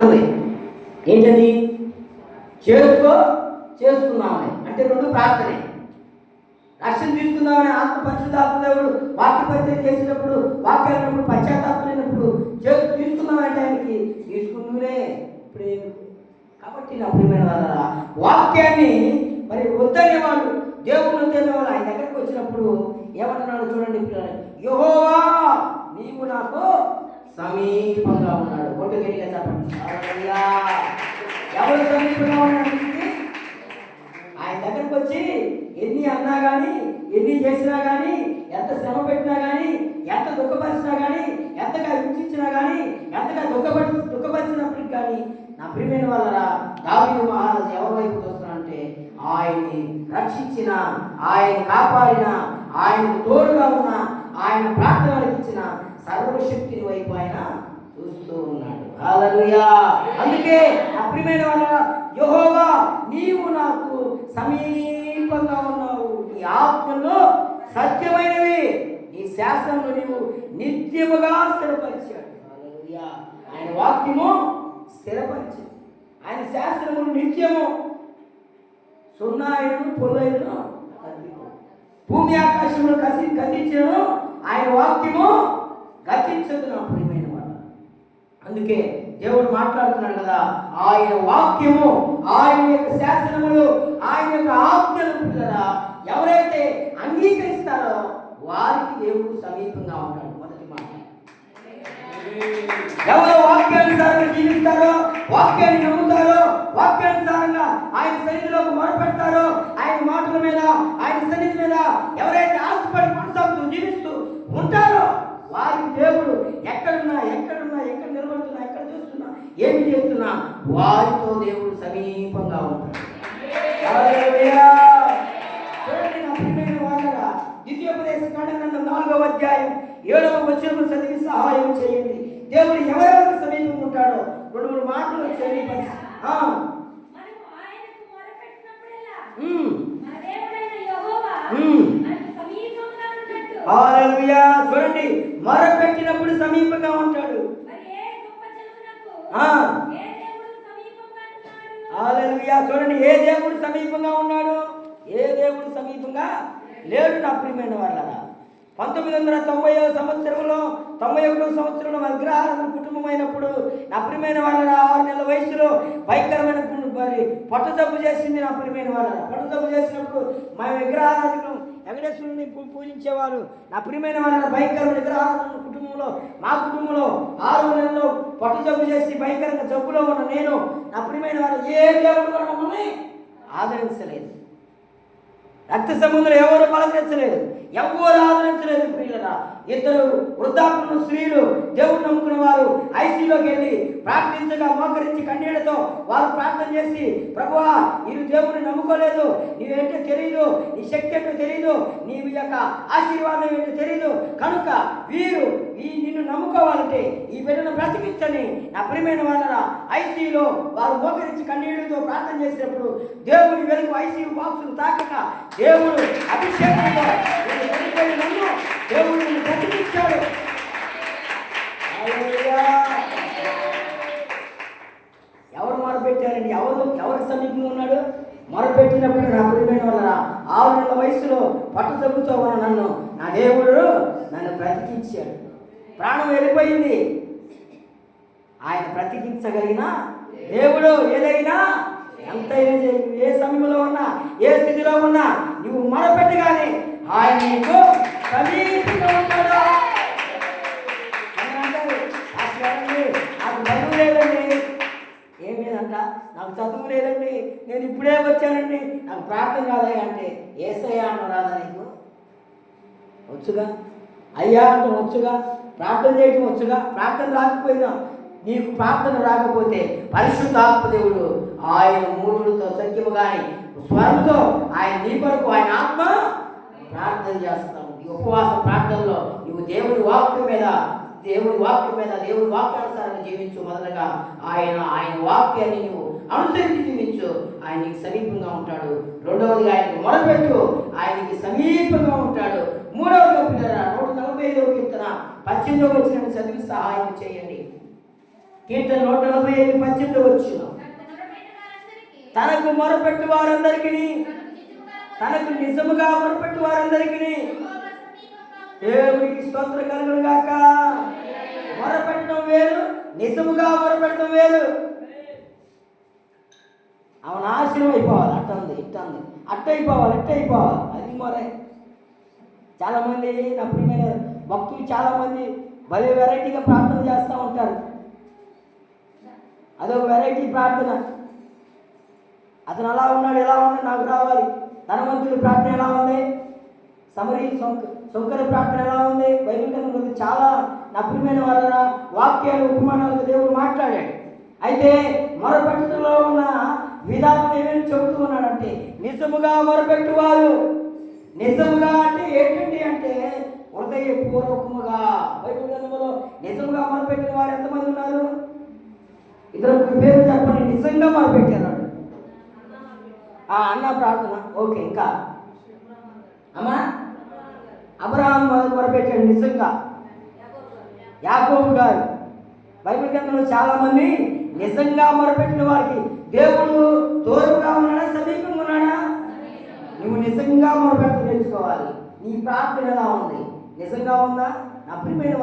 ఉంది. ఏంటది? చేసుకో చేసుకున్నామని అంటే రెండు ప్రార్థనే. రక్షణ తీసుకుందామని ఆత్మ పరిశుద్ధాత్మదేవుడు వాక్య పరిచయం చేసినప్పుడు వాక్యాలప్పుడు పశ్చాత్తాపమైనప్పుడు చేసు తీసుకుందామంటే ఆయనకి తీసుకుందూనే. ఇప్పుడు కాబట్టి నా ప్రియమైన వాళ్ళ వాక్యాన్ని మరి వద్దనే వాళ్ళు దేవుడు వద్దనే వాళ్ళు ఆయన దగ్గరికి వచ్చినప్పుడు ఏమంటున్నాడు చూడండి యహోవా నీవు నాకు సమీపంగా ఉన్నాడు. కొట్టు గట్టిగా చెప్పండి. ఎవరు సమీపంగా ఉన్నాడు ఆయన దగ్గరకు వచ్చి ఎన్ని అన్నా కానీ ఎన్ని చేసినా కానీ ఎంత శ్రమ పెట్టినా కానీ ఎంత దుఃఖపరిచినా కానీ ఎంతగా హింసించినా కానీ ఎంతగా దుఃఖపడి దుఃఖపరిచినప్పటికి కానీ నా ప్రియమైన వాళ్ళరా దావీ మహారాజు ఎవరి వైపు చూస్తున్నానంటే ఆయన్ని రక్షించిన ఆయన కాపాడిన ఆయనకు తోడుగా ఉన్న ఆయన ప్రార్థనలు ఇచ్చిన సర్వశక్తిని వైపు ఆయన చూస్తూ ఉన్నాడు. హల్లెలూయా! అందుకే నా ప్రియమైన వాళ్ళ నీవు నాకు సమీపంగా ఉన్నావు. నీ ఆత్మలో సత్యమైనవి నీ శాసనంలో నీవు నిత్యముగా స్థిరపరిచాడు ఆయన వాక్యము స్థిరపరిచి ఆయన శాస్త్రములు నిత్యము సున్నాయుడు పొల్లైను భూమి ఆకాశంలో కసి కదించను గతించదు నా ప్రియమైన వాళ్ళ అందుకే దేవుడు మాట్లాడుతున్నాడు కదా ఆయన వాక్యము ఆయన యొక్క శాసనములు ఆయన యొక్క ఆజ్ఞలు పిల్లరా ఎవరైతే అంగీకరిస్తారో వారికి దేవుడు సమీపంగా ఉంటాడు. మొదటి మాట. ఎవరు వాక్యానుసారంగా జీవిస్తారో వాక్యాన్ని నమ్ముతారో వాక్యానుసారంగా ఆయన సన్నిధిలోకి మొరపెడతారో ఆయన మాటల మీద ఆయన సన్నిధి మీద ఎవరైతే ఆశపడి కొనసాగుతూ జీవిస్తూ ఉంటారో వారికి దేవుడు ఎక్కడున్నా ఎక్కడున్నా ఎక్కడ నిలబడుతున్నా ఎక్కడ చూస్తున్నా ఏమి చేస్తున్నా వారితో దేవుడు సమీపంగా ఉంటాడు. ద్వితీయోపదేశ నాలుగవ అధ్యాయం ఏడవ వచనం చదివి సహాయం చేయండి. దేవుడు ఎవరెవరికి సమీపంగా ఉంటాడో రెండు మూడు మాటలు చదివి హల్లెలూయా. చూడండి మొరపెట్టినప్పుడు సమీపంగా ఉంటాడు మరి ఏ గొప్ప జనమునకు ఆ. ఏ దేవుడు సమీపంగా ఉన్నాడు హల్లెలూయా. చూడండి ఏ దేవుడు సమీపంగా ఉన్నాడు ఏ దేవుడు సమీపంగా లేడు నా ప్రియమైన వాళ్ళరా పంతొమ్మిది వందల తొంభై సంవత్సరంలో తొంభై ఒకటో సంవత్సరంలో మా విగ్రహారాధన కుటుంబం అయినప్పుడు నా ప్రియమైన వాళ్ళ ఆరు నెలల వయసులో భయంకరమైన మరి పొట్ట జబ్బు చేసింది నా ప్రియమైన వారు పొట్ట జబ్బు చేసినప్పుడు మా విగ్రహాలను వెంకటేశ్వరుని పూ- పూజించేవారు. నా ప్రియమైన వాళ్ళ భయంకరమైన విగ్రహాలను కుటుంబంలో మా కుటుంబంలో ఆరు నెలలో పొట్ట జబ్బు చేసి భయంకరంగా జబ్బులో ఉన్న నేను నా ప్రియమైన వారు ఏ దేవుడు కూడా మమ్మల్ని ఆదరించలేదు. రక్త సంబంధులు ఎవరు పలకరించలేదు. ఎవరు ఆదరించలేదు ప్రియులరా. ఇద్దరు వృద్ధాపులు స్త్రీలు దేవుడు నమ్ముకున్న వారు ఐసీలోకి వెళ్ళి ప్రార్థించగా మోకరించి కన్నీళ్ళతో వారు ప్రార్థన చేసి ప్రభువా మీరు దేవుని నమ్ముకోలేదు. నీవేంటో తెలియదు నీ శక్తి ఏంటో తెలియదు నీ యొక్క ఆశీర్వాదం ఏంటో తెలియదు కనుక వీరు ఈ నిన్ను నమ్ముకోవాలంటే ఈ బిడ్డను బ్రతికించని నా ప్రియమైన వాళ్ళ ఐసీలో వారు మోకరించి కన్నీళ్ళతో ప్రార్థన చేసినప్పుడు దేవుని వెలుగు ఐసీ బాక్సును తాకక దేవుడు అభిషేకం నేను చనిపోయిన నన్ను దేవుడు నిన్ను బ్రతికించాడు హల్లెలూయా. ఎవరు మొరపెట్టారండి ఎవరు ఎవరికి సమీపంగా ఉన్నాడు పెట్టినప్పుడు నా ప్రియమైన వాళ్ళ ఆరు నెలల వయసులో పట్టు జబ్బుతో ఉన్న నన్ను నా దేవుడు నన్ను బ్రతికించాడు. ప్రాణం వెళ్ళిపోయింది. ఆయన బ్రతికించగలిగిన దేవుడు ఏదైనా ఎంతైనా ఏ సమయంలో ఉన్నా ఏ స్థితిలో ఉన్నా నువ్వు మొరపెట్టగానే ఆయన నీకు సమీపంగా ఉంటాడు ఆయన అంటారు, "పాస్టర్ గారండి, నాకు చదువు లేదండి ఏం లేదంట నాకు చదువు లేదండి నేను ఇప్పుడే వచ్చానండి. నాకు ప్రార్థన కాదా అంటే ఏసయ్యా అన్న రాదా నీకు? వచ్చుగా? అయ్యా అంటే వచ్చుగా? ప్రార్థన చేయటం వచ్చుగా? ప్రార్థన రాకపోయినా నీకు ప్రార్థన రాకపోతే పరిశుద్ధాత్మ దేవుడు ఆయన మూడులతో సత్యము కానీ స్వరంతో ఆయన నీ కొరకు ఆయన ఆత్మ ప్రార్థన చేస్తాను ఈ ఉపవాస ప్రార్థనలో నువ్వు దేవుని వాక్యం మీద దేవుడి వాక్యం మీద దేవుడి వాక్యానుసారంగా జీవించు మొదటగా ఆయన ఆయన వాక్యాన్ని నువ్వు అనుసరించి జీవించు. ఆయనకి సమీపంగా ఉంటాడు. రెండవదిగా ఆయనకు మొదలుపెట్టు ఆయనకి సమీపంగా ఉంటాడు. మూడవదిగా పిల్లరా నూట నలభై ఐదవ కీర్తన పద్దెనిమిదవ వచ్చిన చదివి సహాయం చేయండి. కీర్తన నూట నలభై ఐదు పద్దెనిమిది వచ్చిన తనకు మొరపెట్టు వారందరికీ. తనకు నిజముగా మొరపెట్టు వారందరికీ. దేవునికి స్తోత్రం కలుగును గాక మొరపెట్టడం వేరు నిజముగా మొరపెట్టడం వేరు. ఆమె నాశనం అయిపోవాలి అట్ట ఉంది ఇట్ట ఉంది అట్ట అయిపోవాలి ఇట్ట అయిపోవాలి అది మొరే. చాలామంది నా ప్రియమైన భక్తులు చాలామంది భలే వెరైటీగా ప్రార్థన చేస్తూ ఉంటారు. అదొక వెరైటీ ప్రార్థన. అతను అలా ఉన్నాడు ఎలా ఉన్నాడు నాకు రావాలి. ధనవంతుడి ప్రార్థన ఎలా ఉంది? సమరి సొంక సొంకర ప్రార్థన ఎలా ఉంది? బైబిల్ గ్రంథంలో చాలా నప్రమైన వాళ్ళ వాక్యాలు ఉపమానాలకు దేవుడు మాట్లాడాడు. అయితే మొరపెట్టులో ఉన్న విధానం ఏమేమి చెబుతూ ఉన్నాడంటే నిజముగా మొరపెట్టువారు. నిజముగా అంటే ఏంటండి అంటే హృదయ పూర్వకముగా బైబిల్ గ్రంథంలో నిజముగా మొరపెట్టిన వారు ఎంతమంది ఉన్నారు? ఇద్దరు పేరు చెప్పండి. నిజంగా మొరపెట్టారు ఆ అన్న ప్రార్థన. ఓకే ఇంకా. అమ్మా? అబ్రహాం మొదలు నిజంగా. యాకోబు గారు. బైబిల్ గ్రంథంలో చాలా మంది నిజంగా మొరపెట్టిన వారికి దేవుడు దూరంగా ఉన్నాడా సమీపంగా ఉన్నాడా? నువ్వు నిజంగా మొరపెట్టు తెలుసుకోవాలి నీ ప్రార్థన ఎలా ఉంది? నిజంగా ఉందా? నా ప్రియమైన